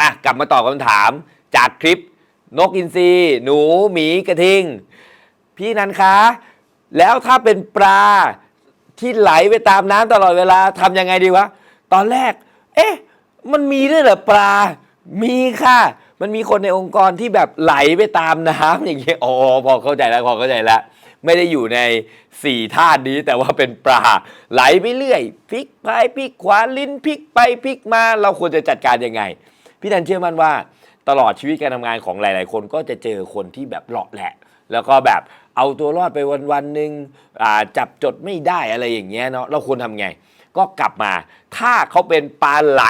อะกลับมาตอบคำถามจากคลิปนกอินทรีหนูหมีกระทิง พี่นันคะ แล้วถ้าเป็นปลาที่ไหลไปตามน้ำตลอดเวลาทำยังไงดีวะ ตอนแรก เอ๊ะ มันมีด้วยเหรอปลา มีค่ะ มันมีคนในองค์กรที่แบบไหลไปตามน้ำอย่างเงี้ยอ๋อพอเข้าใจแล้วพอเข้าใจแล้วไม่ได้อยู่ในสี่ธาตุนี้แต่ว่าเป็นปลาไหลไปเรื่อยพลิกไปพลิกขวาลิ้นพลิกไปพลิกมา เราควรจะจัดการยังไง พี่แดนเชื่อมั่นว่าตลอดชีวิตการทำงานของหลาย ๆ คนก็จะเจอคนที่แบบหลอกแหละ แล้วก็แบบเอาตัวรอดไปวันๆหนึ่งจับจดไม่ได้อะไรอย่างเงี้ยเนาะเราควรทำไง ก็กลับมา ถ้าเขาเป็นปลาไหล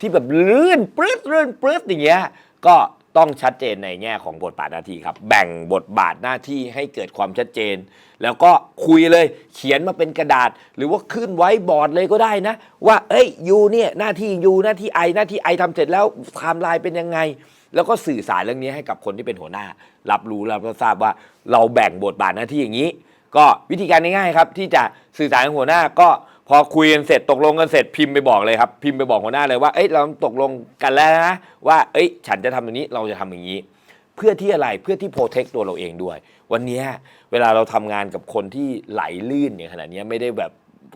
ที่แบบลื่นปลื้ดลื่นปลื้ดอย่างเงี้ยก็ ต้องชัดเจนในแง่ของบทบาทหน้าที่ครับ แบ่งบทบาทหน้าที่ให้เกิดความชัดเจน แล้วก็คุยเลยเขียนมาเป็นกระดาษ หรือว่าขึ้นไว้บอร์ดเลยก็ได้นะ ว่าเอ้ยยูเนี่ยหน้าที่ยูหน้าที่ไอหน้าที่ไอทำเสร็จแล้วไทม์ไลน์เป็นยังไง แล้วก็สื่อสารเรื่องนี้ให้กับคนที่เป็นหัวหน้า รับรู้แล้วก็ทราบว่าเราแบ่งบทบาทหน้าที่อย่างนี้ ก็วิธีการง่ายๆครับที่จะสื่อสารกับหัวหน้าก็ พอคุยกันเสร็จตกลงกันเสร็จพิมพ์ไปบอกเลยครับ พิมพ์ไปบอกหัวหน้าเลยว่าเอ้ยเราตกลงกันแล้วนะว่าเอ้ย ฉันจะทำอย่างนี้เราจะทำอย่างนี้ เพื่อที่อะไรเพื่อที่โปรเทคตัวเราเองด้วย วันนี้เวลาเราทำงานกับคนที่ไหลลื่นอย่างขนาดนี้ไม่ได้แบบ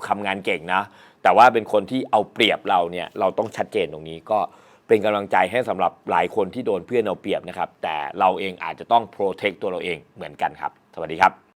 ทำงานเก่งนะ แต่ว่าเป็นคนที่เอาเปรียบเราเนี่ยเราต้องชัดเจนตรงนี้ก็เป็นกำลังใจให้สำหรับหลายคนที่โดนเพื่อนเอาเปรียบนะครับแต่เราเองอาจจะต้องโปรเทคตัวเราเองเหมือนกันครับ สวัสดีครับ